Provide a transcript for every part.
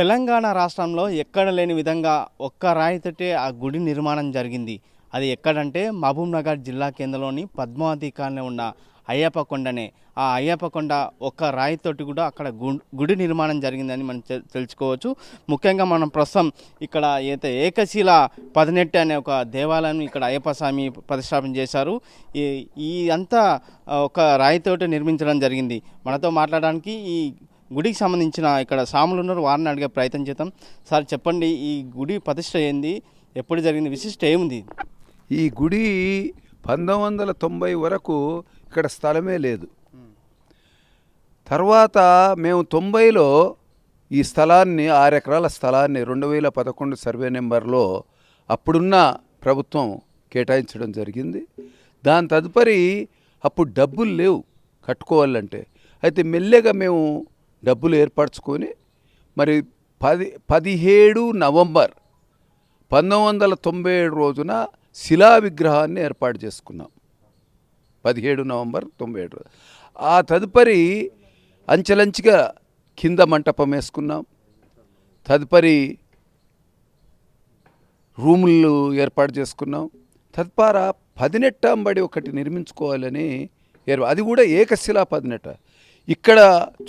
తెలంగాణ రాష్ట్రంలో ఎక్కడ లేని విధంగా ఒక్క రాయితోటే ఆ గుడి నిర్మాణం జరిగింది. అది ఎక్కడంటే మహబూబ్ నగర్ జిల్లా కేంద్రంలోని పద్మావతి కాలనీ ఉన్న అయ్యప్ప కొండనే. ఆ అయ్యప్ప కొండ ఒక్క రాయితోటి కూడా అక్కడ గుడి నిర్మాణం జరిగిందని మనం తెలుసుకోవచ్చు. ముఖ్యంగా మనం ప్రస్తుతం ఇక్కడ అయితే ఏకశిల పదినెట్టు అనే ఒక దేవాలయం ఇక్కడ అయ్యప్ప స్వామి ప్రతిష్టాపన చేశారు. ఈ ఈ అంతా ఒక రాయితోటి నిర్మించడం జరిగింది. మనతో మాట్లాడడానికి ఈ గుడికి సంబంధించిన ఇక్కడ సాములు ఉన్నారు వారిని అడిగే ప్రయత్నం చేద్దాం. సార్ చెప్పండి ఈ గుడి ప్రతిష్ట ఏంది ఎప్పుడు జరిగింది విశిష్ట ఏముంది? ఈ గుడి పంతొమ్మిది వందల తొంభై వరకు ఇక్కడ స్థలమే లేదు. తర్వాత మేము తొంభైలో ఈ స్థలాన్ని ఆరు ఎకరాల స్థలాన్ని రెండు వేల పదకొండు సర్వే నెంబర్లో అప్పుడున్న ప్రభుత్వం కేటాయించడం జరిగింది. దాని తదుపరి అప్పుడు డబ్బులు లేవు కట్టుకోవాలంటే. అయితే మెల్లగా మేము డబ్బులు ఏర్పరచుకొని మరి పది పదిహేడు నవంబర్ పంతొమ్మిది వందల తొంభై ఏడు రోజున శిలా విగ్రహాన్ని ఏర్పాటు చేసుకున్నాం. పదిహేడు నవంబర్ తొంభై ఏడు ఆ తదుపరి అంచెలంచెగా కింద మంటపం వేసుకున్నాం. తదుపరి రూములు ఏర్పాటు చేసుకున్నాం. తద్వారా పదినెట్టంబడి ఒకటి నిర్మించుకోవాలని ఏర్ అది కూడా ఏకశిలా పదినెట్ట. ఇక్కడ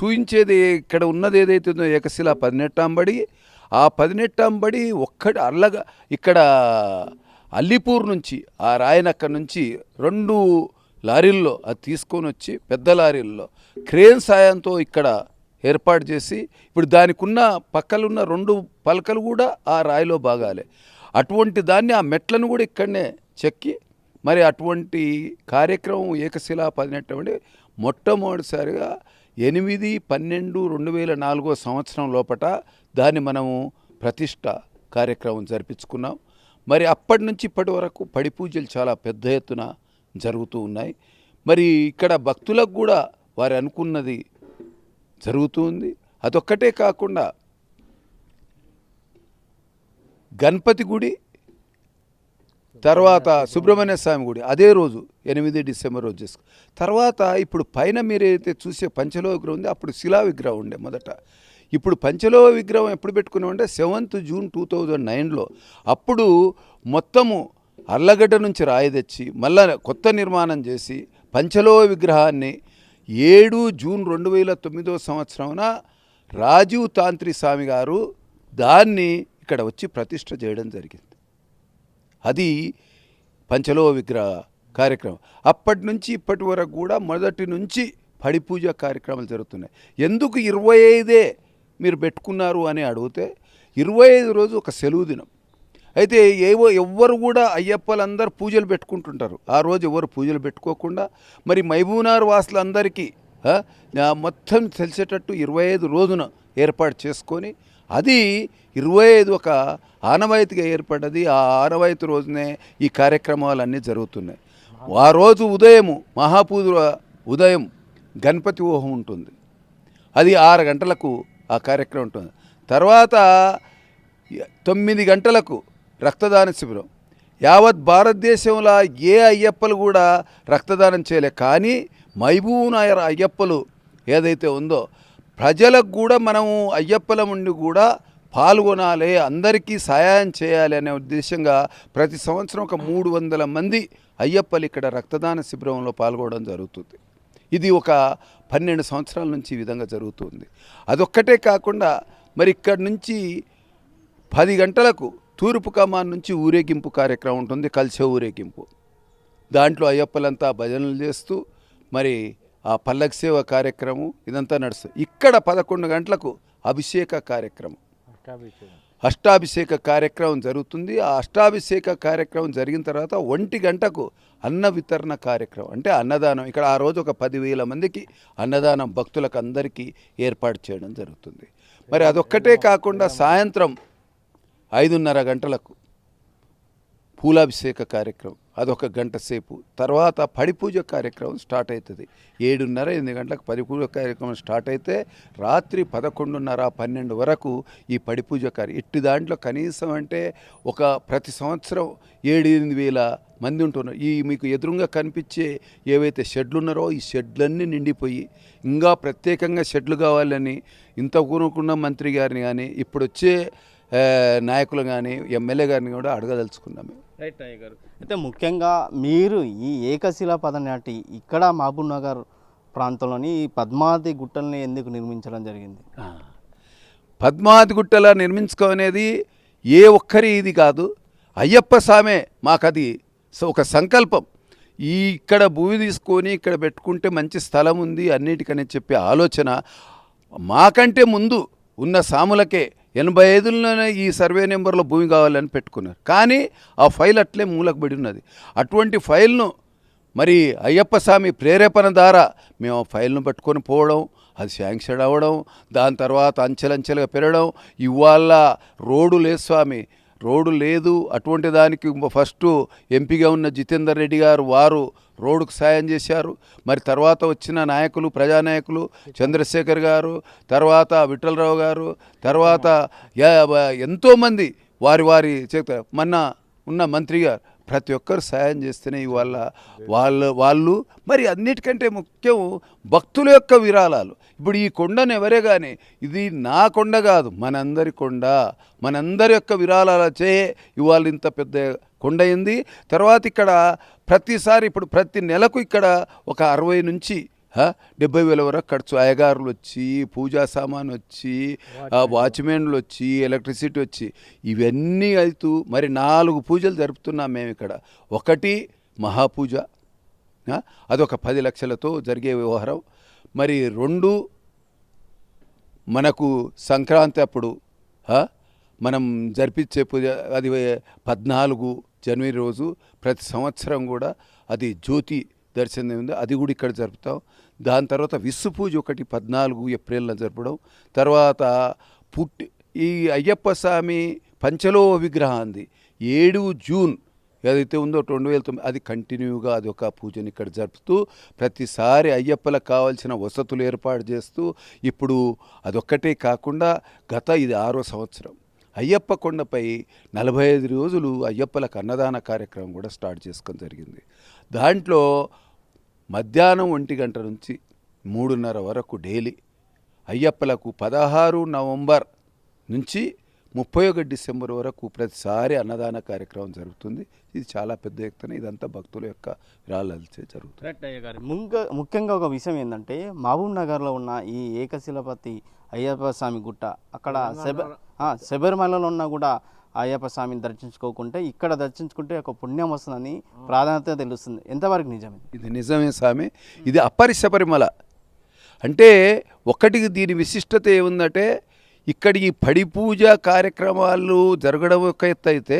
చూయించేది ఇక్కడ ఉన్నది ఏదైతే ఉందో ఏకశిలా పదినెట్టాంబడి ఆ పదినెట్టాంబడి ఒక్కటి అల్లగా ఇక్కడ అల్లిపూర్ నుంచి ఆ రాయనక్క నుంచి రెండు లారీల్లో అది తీసుకొని వచ్చి పెద్ద లారీల్లో క్రేన్ సాయంతో ఇక్కడ ఏర్పాటు చేసి ఇప్పుడు దానికి ఉన్న పక్కలున్న రెండు పలకలు కూడా ఆ రాయిలో భాగాలే. అటువంటి దాన్ని ఆ మెట్లను కూడా ఇక్కడనే చెక్కి మరి అటువంటి కార్యక్రమం ఏకశిలా పదినెట్టండి మొట్టమొదటిసారిగా ఎనిమిది పన్నెండు రెండు వేల నాలుగో సంవత్సరం లోపట దాన్ని మనము ప్రతిష్ట కార్యక్రమం జరిపించుకున్నాం. మరి అప్పటి నుంచి ఇప్పటి వరకు పడి పూజలు చాలా పెద్ద ఎత్తున జరుగుతూ ఉన్నాయి. మరి ఇక్కడ భక్తులకు కూడా వారు అనుకున్నది జరుగుతుంది అదొక్కటే కాకుండా గణపతి గుడి తర్వాత సుబ్రహ్మణ్య స్వామి గుడి అదే రోజు ఎనిమిది డిసెంబర్ రోజు చేసుకో. తర్వాత ఇప్పుడు పైన మీరు ఏదైతే చూసే పంచలోహ విగ్రహం ఉంది అప్పుడు శిలా విగ్రహం ఉండే మొదట. ఇప్పుడు పంచలోహ విగ్రహం ఎప్పుడు పెట్టుకున్నామంటే సెవెంత్ జూన్ టూ థౌజండ్ నైన్లో. అప్పుడు మొత్తము అల్లగడ్డ నుంచి రాయి తెచ్చి మళ్ళా కొత్త నిర్మాణం చేసి పంచలోహ విగ్రహాన్ని ఏడు జూన్ రెండు వేల తొమ్మిదో సంవత్సరమున రాజీవ్ తాంత్రి స్వామి గారు దాన్ని ఇక్కడ వచ్చి ప్రతిష్ట చేయడం జరిగింది. అది పంచలో విగ్రహ కార్యక్రమం. అప్పటి నుంచి ఇప్పటి వరకు కూడా మొదటి నుంచి పడి పూజ కార్యక్రమాలు జరుగుతున్నాయి. ఎందుకు ఇరవై ఐదే మీరు పెట్టుకున్నారు అని అడిగితే ఇరవై ఐదు రోజు ఒక సెలవు దినం. అయితే ఏవో ఎవ్వరు కూడా అయ్యప్పలందరూ పూజలు పెట్టుకుంటుంటారు. ఆ రోజు ఎవరు పూజలు పెట్టుకోకుండా మరి మైబూనార్ వాసులందరికీ మొత్తం తెలిసేటట్టు ఇరవై ఐదు రోజున ఏర్పాటు చేసుకొని అది ఇరవై ఐదు ఒక ఆనవాయితీగా ఏర్పడ్డది. ఆ ఆనవాయితీ రోజునే ఈ కార్యక్రమాలన్నీ జరుగుతున్నాయి. ఆ రోజు ఉదయము మహాపూజ ఉదయం గణపతి ఊహం ఉంటుంది. అది ఆరు గంటలకు ఆ కార్యక్రమం ఉంటుంది. తర్వాత తొమ్మిది గంటలకు రక్తదాన శిబిరం. యావత్ భారతదేశంలో ఏ అయ్యప్పలు కూడా రక్తదానం చేయలే. కానీ మహబూబ్నగర్ అయ్యప్పలు ఏదైతే ఉందో ప్రజలకు కూడా మనము అయ్యప్పల నుండి కూడా పాల్గొనాలి అందరికీ సహాయం చేయాలి అనే ఉద్దేశంగా ప్రతి సంవత్సరం ఒక మూడు వందల మంది అయ్యప్పలు ఇక్కడ రక్తదాన శిబిరంలో పాల్గొనడం జరుగుతుంది. ఇది ఒక పన్నెండు సంవత్సరాల నుంచి ఈ విధంగా జరుగుతుంది. అదొక్కటే కాకుండా మరి ఇక్కడి నుంచి పది గంటలకు తూర్పు కమాన్ నుంచి ఊరేగింపు కార్యక్రమం ఉంటుంది కలిసే ఊరేగింపు. దాంట్లో అయ్యప్పలంతా భజనలు చేస్తూ మరి ఆ పల్లకి సేవ కార్యక్రమం ఇదంతా నడుస్తుంది. ఇక్కడ పదకొండు గంటలకు అభిషేక కార్యక్రమం. అష్టాభిషేక కార్యక్రమం జరుగుతుంది. ఆ అష్టాభిషేక కార్యక్రమం జరిగిన తర్వాత ఒంటి గంటకు అన్న వితరణ కార్యక్రమం. అంటే అన్నదానం. ఇక్కడ ఆ రోజు ఒక పదివేల మందికి అన్నదానం భక్తులకు అందరికీ ఏర్పాటు చేయడం జరుగుతుంది. మరి అదొక్కటే కాకుండా సాయంత్రం ఐదున్నర గంటలకు పూలాభిషేక కార్యక్రమం. అదొక గంట సేపు. తర్వాత పడి పూజ కార్యక్రమం స్టార్ట్ అవుతుంది ఏడున్నర ఎనిమిది గంటలకు పడి పూజ కార్యక్రమం స్టార్ట్ అయితే రాత్రి పదకొండున్నర పన్నెండు వరకు ఈ పడి పూజ కార్య ఇట్టి దాంట్లో కనీసం అంటే ఒక ప్రతి సంవత్సరం ఏడు ఎనిమిది వేల మంది ఉంటున్నారు. ఈ మీకు ఎదురుగా కనిపించే ఏవైతే షెడ్లు ఉన్నారో ఈ షెడ్లన్నీ నిండిపోయి ఇంకా ప్రత్యేకంగా షెడ్లు కావాలని ఇంత కూనుకున్న మంత్రి గారిని కానీ ఇప్పుడు వచ్చే నాయకులు కానీ ఎమ్మెల్యే గారిని కూడా అడగదలుచుకున్నాం మేము. రైట్ అయ్య గారు. అయితే ముఖ్యంగా మీరు ఈ ఏకశిలా పదనాటి ఇక్కడ మహబూబ్ నగర్ ప్రాంతంలోని ఈ పద్మావతి గుట్టల్ని ఎందుకు నిర్మించడం జరిగింది? పద్మావతి గుట్టల నిర్మించుకోనేది ఏ ఒక్కరి ఇది కాదు. అయ్యప్ప సామే మాకది స- ఒక సంకల్పం. ఈ ఇక్కడ భూమి తీసుకొని ఇక్కడ పెట్టుకుంటే మంచి స్థలం ఉంది అన్నిటికని చెప్పే ఆలోచన మాకంటే ముందు ఉన్న సాములకే ఎనభై ఐదులోనే ఈ సర్వే నెంబర్లో భూమి కావాలని పెట్టుకున్నారు. కానీ ఆ ఫైల్ అట్లే మూలకు పడి ఉన్నది. అటువంటి ఫైల్ను మరి అయ్యప్ప స్వామి ప్రేరేపణ ద్వారా మేము ఆ ఫైల్ను పట్టుకొని పోవడం అది శాంక్షన్ అవ్వడం దాని తర్వాత అంచెలంచెలుగా పెరగడం ఇవాళ రోడ్డు లేదు స్వామి రోడ్డు లేదు. అటువంటి దానికి ఫస్ట్ ఎంపీగా ఉన్న జితేందర్ రెడ్డి గారు వారు రోడ్డుకు సాయం చేశారు. మరి తర్వాత వచ్చిన నాయకులు ప్రజానాయకులు చంద్రశేఖర్ గారు తర్వాత విఠలరావు గారు తర్వాత ఎంతోమంది వారి వారి చేత మొన్న ఉన్న మంత్రి గారు ప్రతి ఒక్కరు సాయం చేస్తేనే ఇవాళ వాళ్ళు వాళ్ళు మరి అన్నిటికంటే ముఖ్యం భక్తుల యొక్క విరాళాలు. ఇప్పుడు ఈ కొండను ఎవరే కానీ ఇది నా కొండ కాదు మనందరి కొండ మనందరి యొక్క విరాళాలచే ఇవాళ ఇంత పెద్ద కొండ అయింది. తర్వాత ఇక్కడ ప్రతిసారి ఇప్పుడు ప్రతి నెలకు ఇక్కడ ఒక అరవై నుంచి డెబ్బై వేల వరకు ఖర్చు. అయ్యగారులు వచ్చి పూజా సామాన్ వచ్చి వాచ్మెన్లు వచ్చి ఎలక్ట్రిసిటీ వచ్చి ఇవన్నీ అవుతూ మరి నాలుగు పూజలు జరుపుతున్నాం మేము ఇక్కడ. ఒకటి మహాపూజ. అదొక పది లక్షలతో జరిగే వ్యవహారం. మరి రెండు మనకు సంక్రాంతి అప్పుడు మనం జరిపించే పూజ అది పద్నాలుగు జనవరి రోజు ప్రతి సంవత్సరం కూడా అది జ్యోతి దర్శనం ఉంది అది కూడా ఇక్కడ జరుపుతాం దాని తర్వాత విస్సు పూజ ఒకటి పద్నాలుగు ఏప్రిల్లో జరపడం. తర్వాత పుట్టి ఈ అయ్యప్ప స్వామి పంచలో విగ్రహాంది. ఏడు జూన్ ఏదైతే ఉందో రెండు వేల తొమ్మిది అది కంటిన్యూగా అది ఒక పూజని ఇక్కడ జరుపుతూ ప్రతిసారి అయ్యప్పలకు కావాల్సిన వసతులు ఏర్పాటు చేస్తూ ఇప్పుడు అదొక్కటే కాకుండా గత ఇది ఆరో సంవత్సరం. అయ్యప్ప కొండపై నలభై ఐదు రోజులు అయ్యప్పలకు అన్నదాన కార్యక్రమం కూడా స్టార్ట్ చేసుకోవడం జరిగింది. దాంట్లో మధ్యాహ్నం ఒంటి గంట నుంచి మూడున్నర వరకు డైలీ అయ్యప్పలకు పదహారు నవంబర్ నుంచి ముప్పై ఒకటి డిసెంబర్ వరకు ప్రతిసారి అన్నదాన కార్యక్రమం జరుగుతుంది. ఇది చాలా పెద్ద ఎత్తున ఇదంతా భక్తుల యొక్క విరాళాలచే జరుగుతుంది. కరెక్ట్ అయ్య గారు ముఖ్య ముఖ్యంగా ఒక విషయం ఏంటంటే మహబూబ్ నగర్లో ఉన్న ఈ ఏకశిలపతి అయ్యప్ప స్వామి గుట్ట అక్కడ శబ ఆ, శబరిమలలో ఉన్న కూడా అయ్యప్ప స్వామిని దర్శించుకోకుంటే ఇక్కడ దర్శించుకుంటే ఒక పుణ్యం వస్తుందని ప్రాధాన్యత తెలుస్తుంది. ఎంతవరకు నిజమే ఇది నిజమే స్వామి. ఇది అపరిశబరిమల. అంటే ఒకటికి దీని విశిష్టత ఏముందంటే ఇక్కడ ఈ పడి పూజ కార్యక్రమాలు జరగడం ఒక ఎత్తు అయితే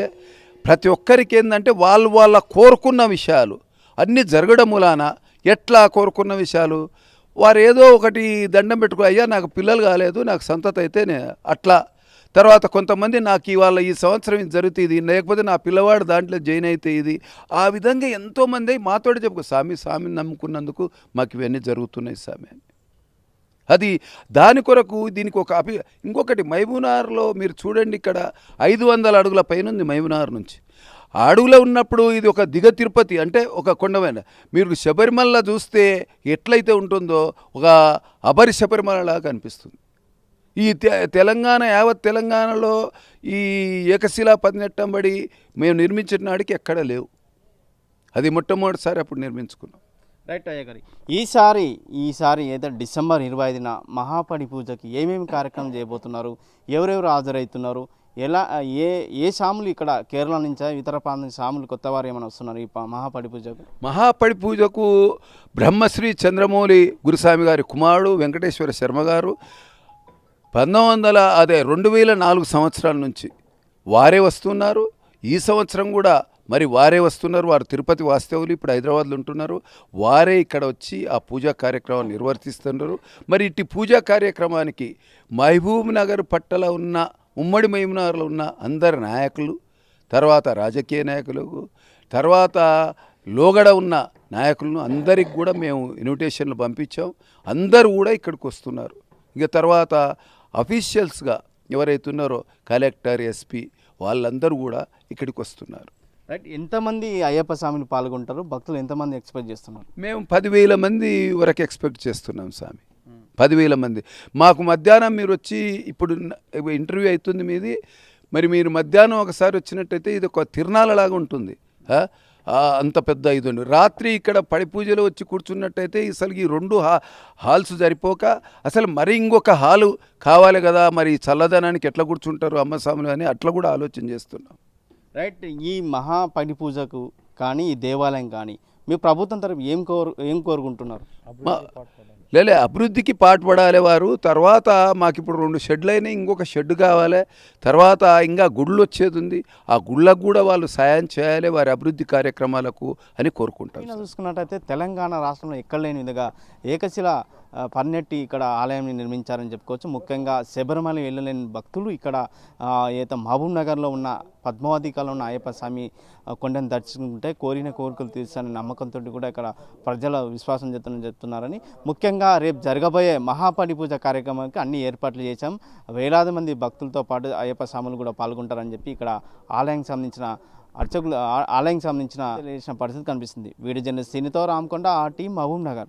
ప్రతి ఒక్కరికి ఏంటంటే వాళ్ళు వాళ్ళ కోరుకున్న విషయాలు అన్నీ జరగడం మూలాన ఎట్లా కోరుకున్న విషయాలు. వారు ఏదో ఒకటి దండం పెట్టుకో అయ్యా నాకు పిల్లలు కాలేదు నాకు సంతత అయితే అట్లా. తర్వాత కొంతమంది నాకు ఇవాళ ఈ సంవత్సరం ఇది జరుగుతుంది ఇది లేకపోతే నా పిల్లవాడు దాంట్లో జాయిన్ అయితే ఇది ఆ విధంగా ఎంతోమంది మాతోటి చెప్పుకో స్వామి స్వామిని నమ్ముకున్నందుకు మాకు ఇవన్నీ జరుగుతున్నాయి స్వామి అది దాని కొరకు దీనికి ఒక అభి ఇంకొకటి మైబునార్లో మీరు చూడండి ఇక్కడ ఐదు వందల అడుగుల పైన ఉంది మైబునార్ నుంచి. అడుగులో ఉన్నప్పుడు ఇది ఒక దిగ తిరుపతి అంటే ఒక కొండమైన మీరు శబరిమల చూస్తే ఎట్లయితే ఉంటుందో ఒక అబరి శబరిమలలా కనిపిస్తుంది. ఈ తె- తెలంగాణ యావత్ తెలంగాణలో ఈ ఏకశిలా పదినెట్టంబడి మేము నిర్మించిన నాడికి ఎక్కడ లేవు. అది మొట్టమొదటిసారి అప్పుడు నిర్మించుకున్నాం. రైట్ అయ్య గారి. ఈసారి ఈసారి ఏదో డిసెంబర్ ఇరవై ఐదున మహాపడి పూజకి ఏమేమి కార్యక్రమం చేయబోతున్నారు? ఎవరెవరు హాజరవుతున్నారు? ఎలా ఏ ఏ సాములు ఇక్కడ కేరళ నుంచా ఇతర ప్రాంతం సాములు కొత్త వారు ఏమైనా వస్తున్నారు ఈ మహాపడి పూజకు మహాపడి పూజకు బ్రహ్మశ్రీ చంద్రమౌళి గురుస్వామి గారి కుమారుడు వెంకటేశ్వర శర్మ గారు పంతొమ్మిది వందల అదే రెండు వేల నాలుగు సంవత్సరాల నుంచి వారే వస్తున్నారు. ఈ సంవత్సరం కూడా మరి వారే వస్తున్నారు వారు తిరుపతి వాస్తవులు ఇప్పుడు హైదరాబాద్లో ఉంటున్నారు. వారే ఇక్కడ వచ్చి ఆ పూజా కార్యక్రమాన్ని నిర్వర్తిస్తున్నారు. మరి ఇట్టి పూజా కార్యక్రమానికి మహబూబ్ నగర్ పట్టల ఉన్న ఉమ్మడి మహబూబ్నగర్లో ఉన్న అందరి నాయకులు తర్వాత రాజకీయ నాయకులు తర్వాత లోగడ ఉన్న నాయకులను అందరికి కూడా మేము ఇన్విటేషన్లు పంపించాం. అందరూ కూడా ఇక్కడికి వస్తున్నారు. ఇక తర్వాత అఫీషియల్స్గా ఎవరైతే ఉన్నారో కలెక్టర్ ఎస్పీ వాళ్ళందరూ కూడా ఇక్కడికి వస్తున్నారు. రైట్? ఎంతమంది అయ్యప్ప స్వామిని పాల్గొంటారు? భక్తులు ఎంతమంది ఎక్స్పెక్ట్ చేస్తున్నారు? మేము పదివేల మంది వరకు ఎక్స్పెక్ట్ చేస్తున్నాం స్వామి. పదివేల మంది. మాకు మధ్యాహ్నం మీరు వచ్చి ఇప్పుడు ఇంటర్వ్యూ అవుతుంది మీది. మరి మీరు మధ్యాహ్నం ఒకసారి వచ్చినట్టయితే ఇది ఒక తిరణాలలాగా ఉంటుంది. అంత పెద్ద ఇది ఉంది రాత్రి ఇక్కడ పడి పూజలో వచ్చి కూర్చున్నట్టయితే అసలు ఈ రెండు హా హాల్స్ సరిపోక అసలు మరి ఇంకొక హాలు కావాలి కదా? మరి చల్లదనానికి ఎట్లా కూర్చుంటారు అమ్మస్వాములు అని అట్లా కూడా ఆలోచన చేస్తున్నాం. రైట్? ఈ మహా పడి పూజకు కానీ ఈ దేవాలయం కానీ మీ ప్రభుత్వం తరపు ఏం కోరు ఏం కోరుకుంటున్నారు? లేలే అభివృద్ధికి పాటుపడాలి వారు. తర్వాత మాకు ఇప్పుడు రెండు షెడ్లు అయినాయి ఇంకొక షెడ్ కావాలి. తర్వాత ఇంకా గుళ్ళు వచ్చేది ఉంది ఆ గుళ్ళకు కూడా వాళ్ళు సాయం చేయాలి వారి అభివృద్ధి కార్యక్రమాలకు అని కోరుకుంటాం ఈయన చూసుకున్నట్టయితే తెలంగాణ రాష్ట్రంలో ఎక్కడ లేని విధంగా ఏకశిల పన్నెట్టి ఇక్కడ ఆలయాన్ని నిర్మించారని చెప్పుకోవచ్చు. ముఖ్యంగా శబరిమల వెళ్ళలేని భక్తులు ఇక్కడ ఈత ఏత మహబూబ్ నగర్లో ఉన్న పద్మావతి కాలంలో ఉన్న అయ్యప్ప స్వామి కొండను దర్శించుకుంటే కోరిన కోరికలు తీర్చాలని నమ్మకంతో కూడా ఇక్కడ ప్రజల విశ్వాసం చెప్తున్న చెప్తున్నారని. ముఖ్యంగా రేపు జరగబోయే మహాపడి పూజ కార్యక్రమానికి అన్ని ఏర్పాట్లు చేశాం. వేలాది మంది భక్తులతో పాటు అయ్యప్ప స్వాములు కూడా పాల్గొంటారని చెప్పి ఇక్కడ ఆలయానికి సంబంధించిన అర్చకులు ఆలయానికి సంబంధించిన పరిస్థితి కనిపిస్తుంది. వీడియో జర్నలిస్ట్ సినితో రామకొండ ఆ టీం మహబూబ్ నగర్.